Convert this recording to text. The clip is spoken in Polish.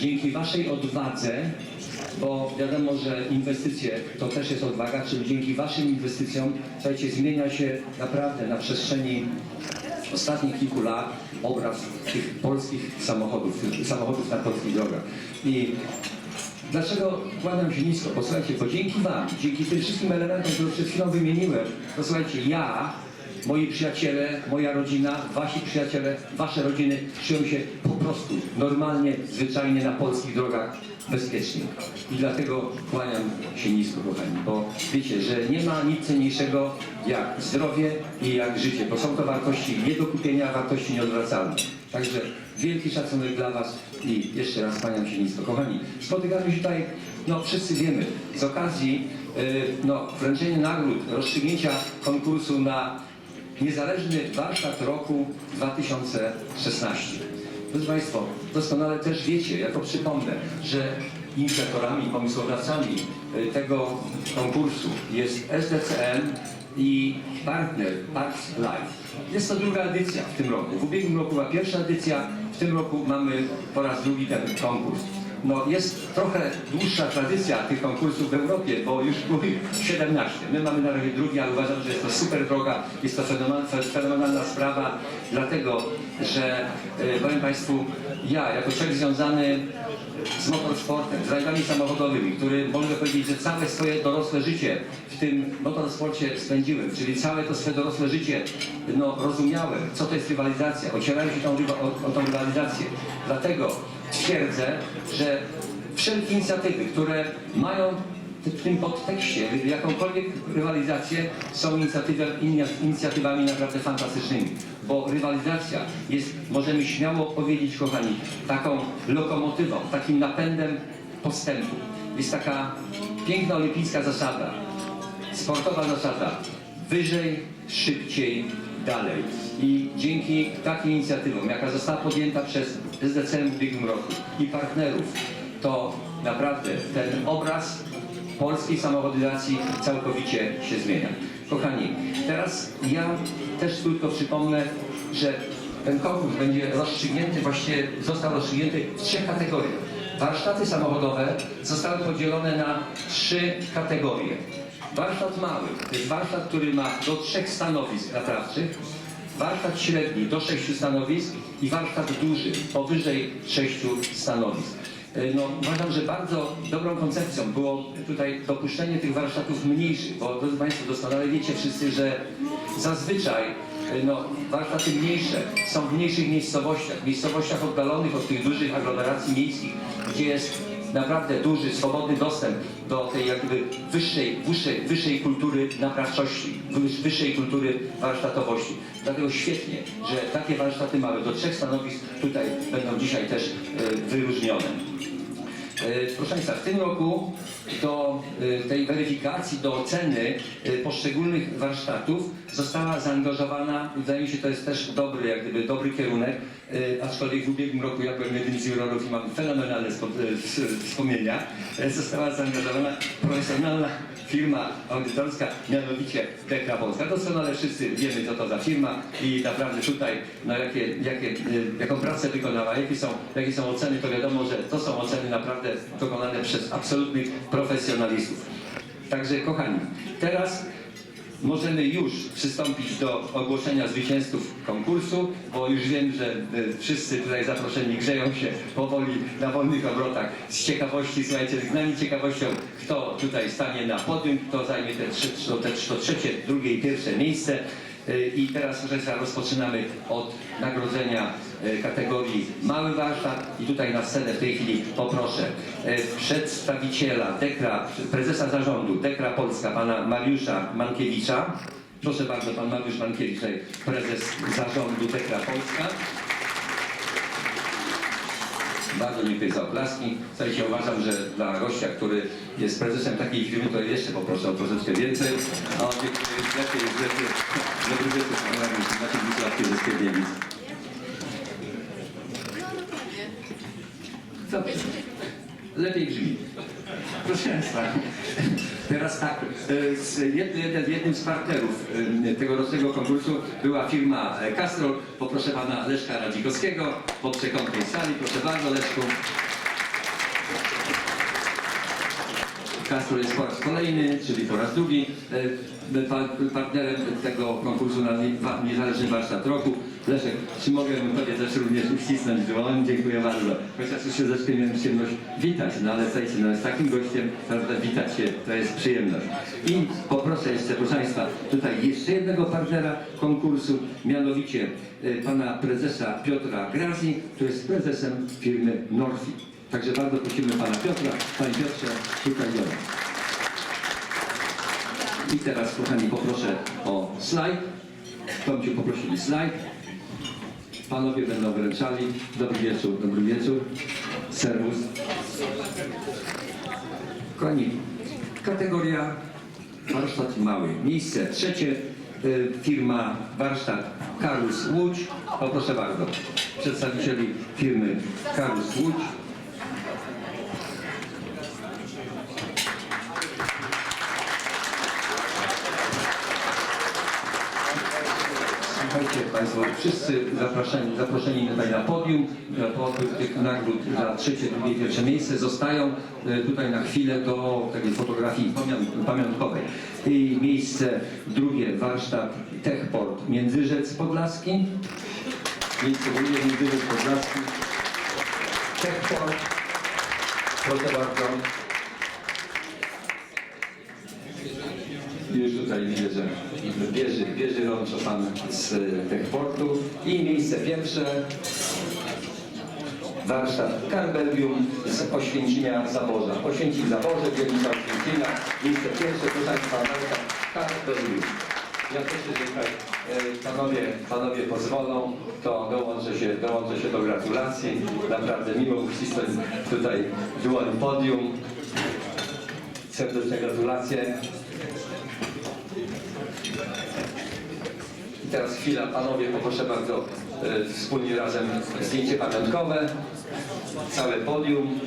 dzięki Waszej odwadze, bo wiadomo, że inwestycje to też jest odwaga, czyli dzięki Waszym inwestycjom, słuchajcie, zmienia się naprawdę na przestrzeni ostatnich kilku lat obraz tych polskich samochodów, tych samochodów na polskich drogach. I Dlaczego kłaniam się nisko? Posłuchajcie, bo dzięki Wam, dzięki tym wszystkim elementom, które przed chwilą wymieniłem, posłuchajcie, ja, moi przyjaciele, moja rodzina, Wasi przyjaciele, Wasze rodziny czują się po prostu normalnie, zwyczajnie na polskich drogach bezpiecznie. I dlatego kłaniam się nisko, kochani, bo wiecie, że nie ma nic cenniejszego jak zdrowie i jak życie, bo są to wartości nie do kupienia, wartości nieodwracalne. Także wielki szacunek dla Was i jeszcze raz kłaniam się nisko. Kochani, spotykamy się tutaj, no wszyscy wiemy, z okazji yy, no, wręczenia nagród, rozstrzygnięcia konkursu na niezależny warsztat roku 2016. Proszę Państwa, doskonale też wiecie, jako przypomnę, że inicjatorami, pomysłodawcami y, tego konkursu jest SDCM i partner Parks Life. Jest to druga edycja w tym roku. W ubiegłym roku była pierwsza edycja, w tym roku mamy po raz drugi ten konkurs. No jest trochę dłuższa tradycja tych konkursów w Europie, bo już były 17. My mamy na razie drugi, ale uważam, że jest to super droga, jest to fenomenalna, sprawa, dlatego że e, powiem Państwu, ja jako człowiek związany z motorsportem, z rajdami samochodowymi, który mogę powiedzieć, że całe swoje dorosłe życie w tym motorsporcie spędziłem, czyli całe to swoje dorosłe życie no, rozumiałem, co to jest rywalizacja, ocierałem się tą, o, o tą rywalizację. Dlatego twierdzę, że wszelkie inicjatywy, które mają w tym podtekście jakąkolwiek rywalizację są inicjatywami naprawdę fantastycznymi, bo rywalizacja jest, możemy śmiało powiedzieć, kochani, taką lokomotywą, takim napędem postępu. Jest taka piękna olimpijska zasada, sportowa zasada, wyżej, szybciej, dalej. I dzięki takim inicjatywom, jaka została podjęta przez SDCM w ubiegłym roku i partnerów, to naprawdę ten obraz polskiej samochodyzacji całkowicie się zmienia. Kochani, teraz ja też tylko przypomnę, że ten konkurs będzie rozstrzygnięty, właściwie został rozstrzygnięty w trzech kategoriach. Warsztaty samochodowe zostały podzielone na trzy kategorie. Warsztat mały to jest warsztat, który ma do trzech stanowisk naprawczych, warsztat średni do sześciu stanowisk i warsztat duży powyżej sześciu stanowisk. E, No, uważam, że bardzo dobrą koncepcją było tutaj dopuszczenie tych warsztatów mniejszych, bo drodzy Państwo doskonale wiecie wszyscy, że zazwyczaj e, no, warsztaty mniejsze są w mniejszych miejscowościach, miejscowościach oddalonych od tych dużych aglomeracji miejskich, gdzie jest naprawdę duży, swobodny dostęp do tej jakby wyższej, wyższej, wyższej kultury naprawczości, wyż- wyższej kultury warsztatowości. Dlatego świetnie, że takie warsztaty małe do trzech stanowisk tutaj będą dzisiaj też e, wyróżnione. E, Proszę Państwa, w tym roku do e, tej weryfikacji, do oceny e, poszczególnych warsztatów została zaangażowana, wydaje mi się, to jest też dobry, jak gdyby dobry kierunek, aczkolwiek w ubiegłym roku ja byłem jednym z jurorów i mam fenomenalne wspomnienia, została zaangażowana profesjonalna firma audytorska, mianowicie Dekra Polska. Doskonale wszyscy wiemy, co to za firma i naprawdę tutaj, no jakie, jakie, y, jaką pracę wykonała, jakie są, jakie są oceny, to wiadomo, że to są oceny naprawdę dokonane przez absolutnych profesjonalistów. Także kochani, teraz możemy już przystąpić do ogłoszenia zwycięzców konkursu, bo już wiem, że y, wszyscy tutaj zaproszeni grzeją się powoli na wolnych obrotach z ciekawości, słuchajcie, znani ciekawością, kto tutaj stanie na podium, kto zajmie te, trzy, te, to trzecie, drugie i pierwsze miejsce. Y, I teraz proszę rozpoczynamy od nagrodzenia kategorii mały warsztat i tutaj na scenę w tej chwili poproszę y, przedstawiciela Dekra, prezesa zarządu Dekra Polska, pana Mariusza Mankiewicza. Proszę bardzo, pan Mariusz Mankiewicz, prezes zarządu Dekra Polska. Bardzo dziękuję za oklaski. Słuchajcie, uważam, że dla gościa, który jest prezesem takiej firmy, to jeszcze poproszę o troszeczkę więcej. O, dziękuję. Lepiej, lepiej. Dobry wieczór, panie. Maciej Wicławski ze Skierniewic. Dobrze. Lepiej brzmi. Proszę Państwa, teraz tak, e, z jednym, jednym z partnerów e, tegorocznego konkursu była firma e, Castrol. Poproszę pana Leszka Radzikowskiego po przekątnej sali. Proszę bardzo, Leszku. Kastor jest po raz kolejny, czyli po raz drugi e, pa- partnerem tego konkursu na Niezależny Warsztat Roku. Leszek, czy mogę Tobie też również uścisnąć dłoń? Dziękuję bardzo. Chociaż już się miałem przyjemność witać, no ale słuchajcie, no z takim gościem prawda, witać się, to jest przyjemność. I poproszę jeszcze, proszę Państwa, tutaj jeszcze jednego partnera konkursu, mianowicie e, pana prezesa Piotra Grazi, który jest prezesem firmy Norfi. Także bardzo prosimy pana Piotra. Panie Piotrze, tutaj. I teraz, kochani, poproszę o slajd. Tomciu poprosili slajd. Panowie będą wręczali. Dobry wieczór, dobry wieczór. Serwus. Kochani, kategoria warsztat mały. Miejsce trzecie, y, firma warsztat Karus Łódź. O, proszę bardzo, przedstawicieli firmy Karus Łódź. Słuchajcie Państwo, wszyscy zaproszeni, zaproszeni tutaj na podium, na podium tych nagród za trzecie, drugie, pierwsze miejsce zostają e, tutaj na chwilę do takiej fotografii pamią- pamiątkowej. I miejsce drugie, warsztat Techport Międzyrzec Podlaski. Miejsce drugie, Międzyrzec Podlaski. Techport. Proszę bardzo. Już tutaj że bierze, bierze rączo pan z Techportu. I miejsce pierwsze, warsztat Carbergium z Oświęcimia Zaborza. Oświęcim Zaborze, dzielnica Oświęcimia. Miejsce pierwsze, proszę Państwa, warsztat Carbergium. Ja też, jeżeli tutaj e, panowie, panowie pozwolą, to dołączę się, dołączę się do gratulacji. Naprawdę miło uścisnąć tutaj dłoń podium. Serdeczne gratulacje. I teraz chwila, panowie, poproszę bardzo, e, wspólnie razem zdjęcie pamiątkowe, całe podium.